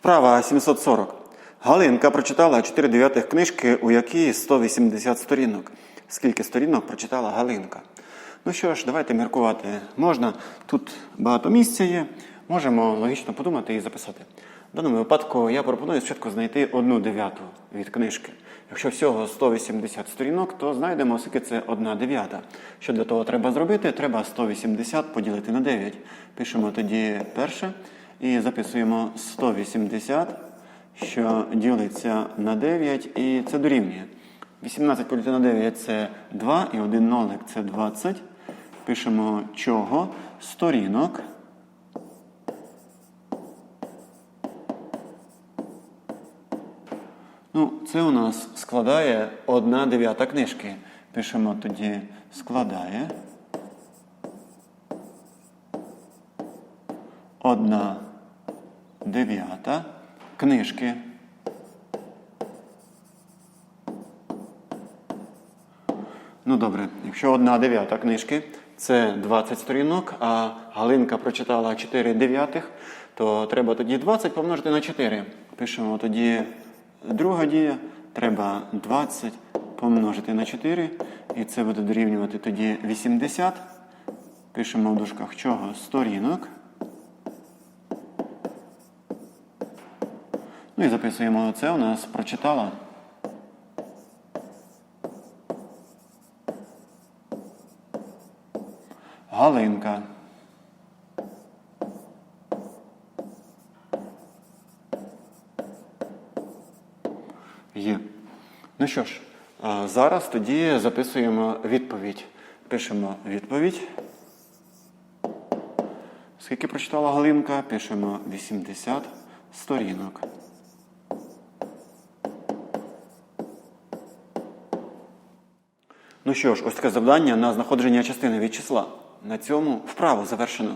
Вправа 740. Галинка прочитала 4 дев'ятих книжки, у якій 180 сторінок. Скільки сторінок прочитала Галинка? Ну що ж, давайте міркувати. Можна, тут багато місця є, можемо логічно подумати і записати. В даному випадку я пропоную спочатку знайти одну дев'яту від книжки. Якщо всього 180 сторінок, то знайдемо, скільки це одна дев'ята. Що для того треба зробити? Треба 180 поділити на 9. Пишемо тоді перше і записуємо 180, що ділиться на 9, і це дорівнює. 18 поділити на 9 це 2, і один нолик це 20. Пишемо чого? Сторінок. Ну, це у нас складає одна дев'ята книжки. Пишемо тоді складає. Одна дев'ята книжки. Ну добре, якщо одна дев'ята книжки це 20 сторінок, а Галинка прочитала 4 дев'ятих, то треба тоді 20 помножити на 4. Пишемо тоді друга дія, треба 20 помножити на 4, і це буде дорівнювати тоді 80. Пишемо в дужках чого? Сторінок. Ну і записуємо це у нас прочитала. Галинка. Є. Ну що ж, зараз тоді записуємо відповідь. Пишемо відповідь. Скільки прочитала Галинка? Пишемо 80 сторінок. Ну що ж, ось таке завдання на знаходження частини від числа. На цьому вправо завершено.